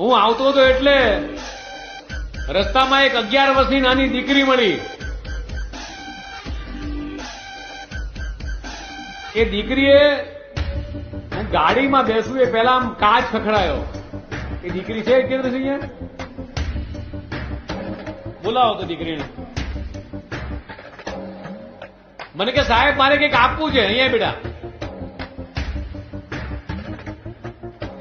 હું આવતો હતો એટલે રસ્તામાં એક અગિયાર વર્ષની નાની દીકરી મળી. એ દીકરીએ હું ગાડીમાં બેસું એ પહેલા આમ કાચ ખખડાયો. એ દીકરી છે કેન્દ્રસિંહ અહીંયા? બોલાવો તો દીકરીને. મને કે સાહેબ, મારે કંઈક આપવું છે. અહીંયા બેટા.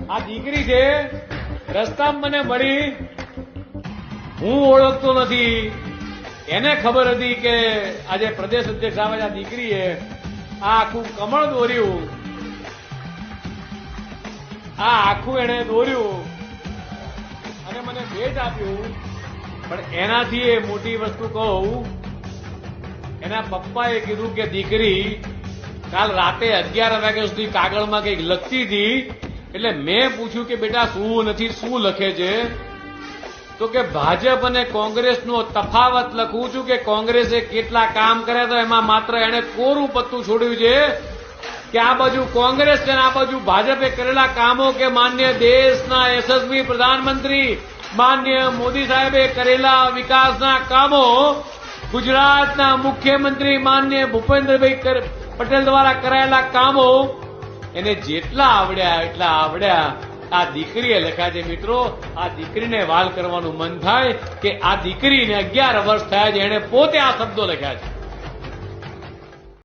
આ દીકરી છે રસ્તામાં મને મળી. હું ઓળખતો નથી. એને ખબર હતી કે આજે પ્રદેશ અધ્યક્ષ છે આ દીકરીએ આ આખું કમળ દોર્યું. આ આખું એણે દોર્યું. અને મને ભેટ આપ્યું. પણ એનાથી એ મોટી વસ્તુ કહું. એના પપ્પાએ કીધું કે દીકરી, કાલ રાતે અગિયાર વાગ્યા સુધી કાગળમાં કંઈક લખતી હતી. એટલે મેં પૂછ્યું કે બેટા, શું નથી, શું લખે છે? તો કે ભાજપ અને કોંગ્રેસનો તફાવત લખું છું કે કોંગ્રેસે કેટલા કામ કર્યા તો એમાં માત્ર એણે કોરું પત્તું છોડ્યું છે કે આ બાજુ કોંગ્રેસ છે આ બાજુ ભાજપે કરેલા કામો કે માન્ય દેશના યશસ્વી પ્રધાનમંત્રી, માન્ય મોદી સાહેબે કરેલા વિકાસના કામો, ગુજરાતના મુખ્યમંત્રી માન્ય ભૂપેન્દ્રભાઈ પટેલ દ્વારા કરાયેલા કામો એને જેટલા આવડ્યા, એટલા આવડ્યા. આ દીકરીએ લખ્યા છે, મિત્રો, આ દીકરીને વાલ કરવાનું મન થાય કે આ દીકરીને અગિયાર વર્ષ થયા છે, એણે પોતે આ શબ્દો લખ્યા છે.